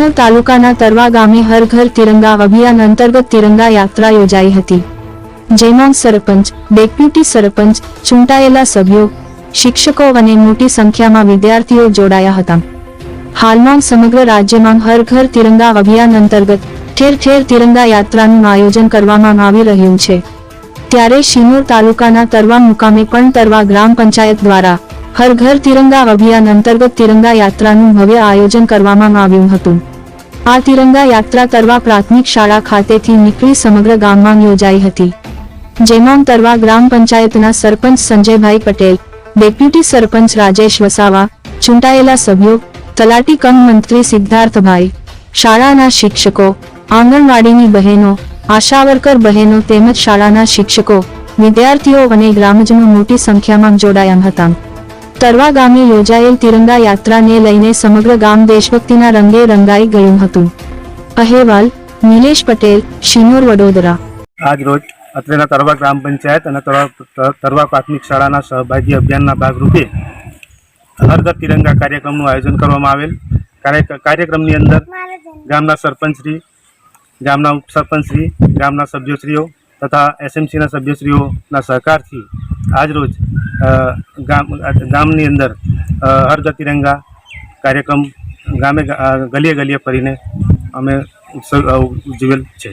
શિનોર તાલુકાના તરવા ગામે હર ઘર તિરંગા અભિયાન અંતર્ગત તિરંગા યાત્રા યોજાઈ હતી. જેમાં સરપંચ, ડેપ્યુટી સરપંચ, ચૂંટાયેલા સભ્યો, શિક્ષકો અને મોટી સંખ્યામાં વિદ્યાર્થીઓ જોડાયા હતા. હાલમાં સમગ્ર રાજ્યમાં હર ઘર તિરંગા અભિયાન અંતર્ગત ઠેર ઠેર તિરંગા યાત્રાનું આયોજન કરવામાં આવી રહ્યું છે. ત્યારે શિનોર તાલુકાના તરવા મુકામે પણ તરવા ગ્રામ પંચાયત દ્વારા હર ઘર તિરંગા અભિયાન અંતર્ગત તિરંગા યાત્રાનું ભવ્ય આયોજન કરવામાં આવ્યું હતું. આ તિરંગા યાત્રા તરવા પ્રાથમિક શાળા ખાતેથી નીકળી સમગ્ર ગામમાં યોજાઈ હતી. જેમાં તરવા ગ્રામ પંચાયતના સરપંચ સંજયભાઈ પટેલ, ડેપ્યુટી સરપંચ રાજેશ વસાવા, ચૂંટાયેલા સભ્યો, તલાટી કમ મંત્રી સિદ્ધાર્થભાઈ, શાળાના શિક્ષકો, આંગણવાડીની બહેનો, આશાવર્કર બહેનો તેમજ શાળાના શિક્ષકો, વિદ્યાર્થીઓ અને ગ્રામજનો મોટી સંખ્યામાં જોડાયા હતા. તરવા ગામે યોજાયેલ તિરંગા યાત્રાને લઈને સમગ્ર ગામ દેશભક્તિના રંગે રંગાઈ ગયું હતું. અહેવાલ, નિલેશ પટેલ, શિનોર વડોદરા. આજ રોજ અત્રેના તરવા ગ્રામ પંચાયત અને તરવા પ્રાથમિક શાળાના સહભાગી અભિયાનના ભાગરૂપે હરદર તિરંગા કાર્યક્રમનું આયોજન કરવામાં આવેલ. કાર્યક્રમની અંદર ગામના સરપંચશ્રી, ગામના ઉપસરપંચશ્રી, ગામના સભ્યશ્રીઓ તથા એસએમસીના સભ્યશ્રીઓના સહકારથી આજ રોજ ગામ, ગામની અંદર હર તિરંગા કાર્યક્રમ ગામે ગલીએ ગલીએ ફરીને અમે ઉત્સવ ઉજવેલ છે.